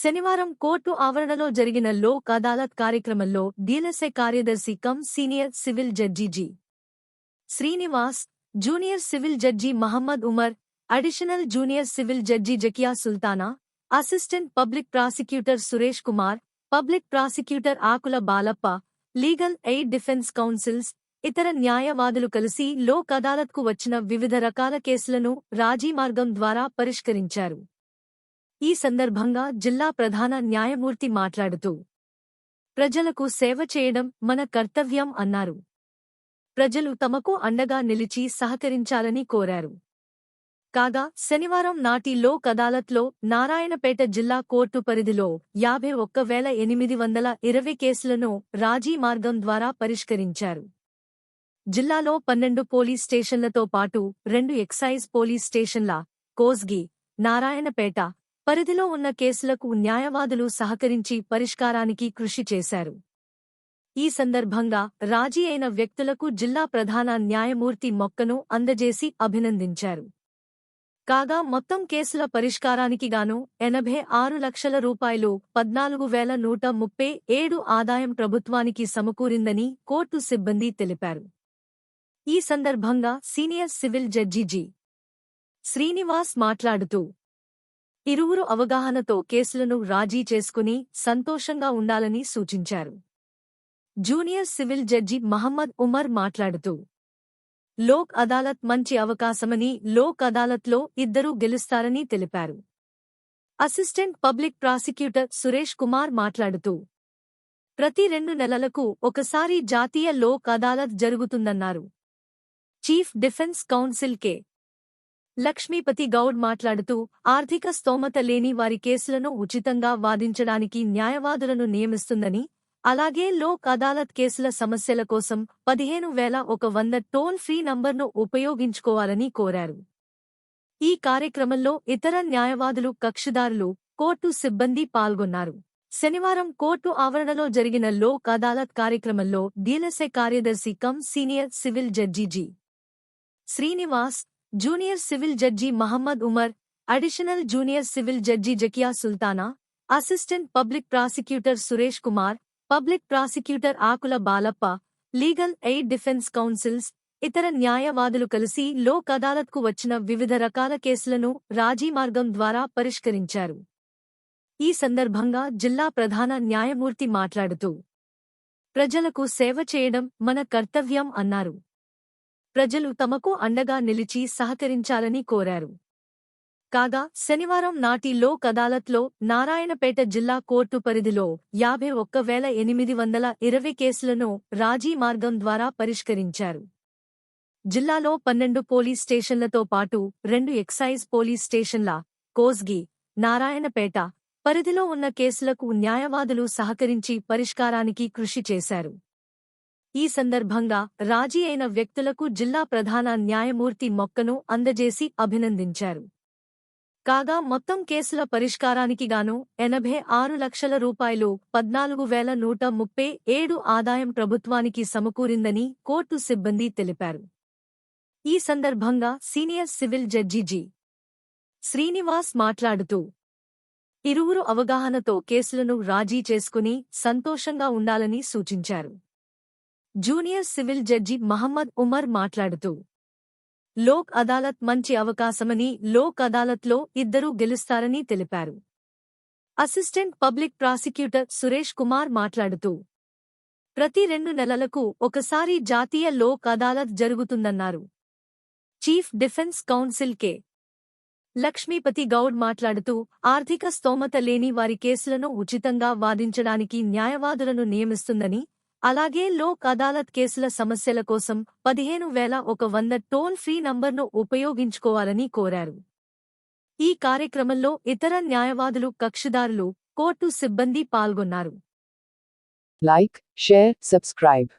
శనివారం కోర్టు ఆవరణలో జరిగిన లోక్ అదాలత్ కార్యక్రమంలో డీఎల్ఎస్ఏ కార్యదర్శి cum senior civil judge G. Srinivas junior civil judge Mohammed Umar additional junior civil judge Zakia Sultana assistant public prosecutor Suresh Kumar public prosecutor Akula Balappa legal aid defence counsels ఇతర న్యాయవాదులు కలిసి లోక్ అదాలత్కు వచ్చిన వివిధ రకాల కేసులను రాజీ మార్గం ద్వారా పరిష్కరించారు. ఈ సందర్భంగా జిల్లా ప్రధాన న్యాయమూర్తి మాట్లాడుతూ ప్రజలకు సేవ చేయడం మన కర్తవ్యం అన్నారు. ప్రజలు తమకు అండగా నిలిచి సహకరించాలని కోరారు. కాగా శనివారం నాటి లోక్ అదాలత్లో నారాయణపేట జిల్లా కోర్టు పరిధిలో యాభై ఒక్క వేల ఎనిమిది వందల ఇరవై కేసులను రాజీ మార్గం ద్వారా పరిష్కరించారు. జిల్లాలో పన్నెండు పోలీస్ స్టేషన్లతో పాటు రెండు ఎక్సైజ్ పోలీస్ స్టేషన్ల కోస్గి నారాయణపేట పరిధిలో ఉన్న కేసులకు న్యాయవాదులు సహకరించి పరిష్కారానికి కృషి చేశారు. ఈ సందర్భంగా రాజీ అయిన వ్యక్తులకు జిల్లా ప్రధాన న్యాయమూర్తి మొక్కను అందజేసి అభినందించారు. కాగా మొత్తం కేసుల పరిష్కారానికి గాను ఎనభై ఆరు లక్షల రూపాయలు పద్నాలుగు వేల నూట ముప్పై ఏడు ఆదాయం ప్రభుత్వానికి సమకూరిందని కోర్టు సిబ్బంది తెలిపారు. ఈ సందర్భంగా senior civil judge G. Srinivas మాట్లాడుతూ ఇరువురు అవగాహనతో కేసులను రాజీ చేసుకుని సంతోషంగా ఉండాలని సూచించారు. Junior civil judge Mohammed Umar మాట్లాడుతూ లోక్ అదాలత్ మంచి అవకాశమని లోక్ అదాలత్లో ఇద్దరూ గెలుస్తారని తెలిపారు. Assistant public prosecutor Suresh Kumar మాట్లాడుతూ ప్రతి రెండు నెలలకు ఒకసారి జాతీయ లోక్ అదాలత్ జరుగుతుందన్నారు. Chief defence counsel K Lakshmipathi Goud మాట్లాడుతూ ఆర్థిక స్తోమత లేని వారి కేసులను ఉచితంగా వాదించడానికి న్యాయవాదులను నియమిస్తుందని అలాగే లోక్ అదాలత్ కేసుల సమస్యల కోసం పదిహేను వేల ఒక వంద టోల్ ఫ్రీ నంబర్ను ఉపయోగించుకోవాలని కోరారు. ఈ కార్యక్రమంలో ఇతర న్యాయవాదులు కక్షిదారులు కోర్టు సిబ్బంది పాల్గొన్నారు. శనివారం కోర్టు ఆవరణలో జరిగిన లోక్ అదాలత్ కార్యక్రమంలో డీఎల్ఎస్ఏ కార్యదర్శి cum senior civil judge G. Srinivas junior civil judge Mohammed Umar additional junior civil judge Zakia Sultana assistant public prosecutor Suresh Kumar public prosecutor Akula Balappa legal aid defence counsels ఇతర న్యాయవాదులు కలిసి లోక్ అదాలత్కు వచ్చిన వివిధ రకాల కేసులను రాజీ మార్గం ద్వారా పరిష్కరించారు. ఈ సందర్భంగా జిల్లా ప్రధాన న్యాయమూర్తి మాట్లాడుతూ ప్రజలకు సేవ చేయడం మన కర్తవ్యం అన్నారు. ప్రజలు తమకు అండగా నిలిచి సహకరించాలని కోరారు. కాగా శనివారం నాటి లోక్ అదాలత్లో నారాయణపేట జిల్లా కోర్టు పరిధిలో యాభై ఒక్క వేల ఎనిమిది వందల ఇరవై కేసులను రాజీ మార్గం ద్వారా పరిష్కరించారు. జిల్లాలో పన్నెండు పోలీస్ స్టేషన్లతో పాటు రెండు ఎక్సైజ్ పోలీస్ స్టేషన్ల కోస్గి నారాయణపేట పరిధిలో ఉన్న కేసులకు న్యాయవాదులు సహకరించి పరిష్కారానికి కృషి చేశారు. ఈ సందర్భంగా రాజీ అయిన వ్యక్తులకు జిల్లా ప్రధాన న్యాయమూర్తి మొక్కను అందజేసి అభినందించారు. కాగా మొత్తం కేసుల పరిష్కారానికి గాను ఎనభై ఆరు లక్షల రూపాయలు పద్నాలుగు వేల నూట ముప్పై ఏడు ఆదాయం ప్రభుత్వానికి సమకూరిందని కోర్టు సిబ్బంది తెలిపారు. ఈ సందర్భంగా senior civil judge G. Srinivas మాట్లాడుతూ ఇరువురు అవగాహనతో కేసులను రాజీ చేసుకుని సంతోషంగా ఉండాలని సూచించారు. Junior civil judge Mohammed Umar మాట్లాడుతూ లోక్ అదాలత్ మంచి అవకాశమని లోక్ అదాలత్లో ఇద్దరూ గెలుస్తారని తెలిపారు. Assistant public prosecutor Suresh Kumar మాట్లాడుతూ ప్రతి రెండు నెలలకు ఒకసారి జాతీయ లోక్ అదాలత్ జరుగుతుందన్నారు. Chief defence counsel K. Lakshmipathi Goud మాట్లాడుతూ ఆర్థిక స్తోమత లేని వారి కేసులను ఉచితంగా వాదించడానికి న్యాయవాదులను నియమిస్తుందని అలాగే లోక్ అదాలత్ కేసుల సమస్యల కోసం పదిహేను వేల ఒక వంద టోల్ ఫ్రీ నంబర్ను ఉపయోగించుకోవాలని కోరారు. ఈ కార్యక్రమంలో ఇతర న్యాయవాదులు కక్షిదారులు కోర్టు సిబ్బంది పాల్గొన్నారు. Like share subscribe.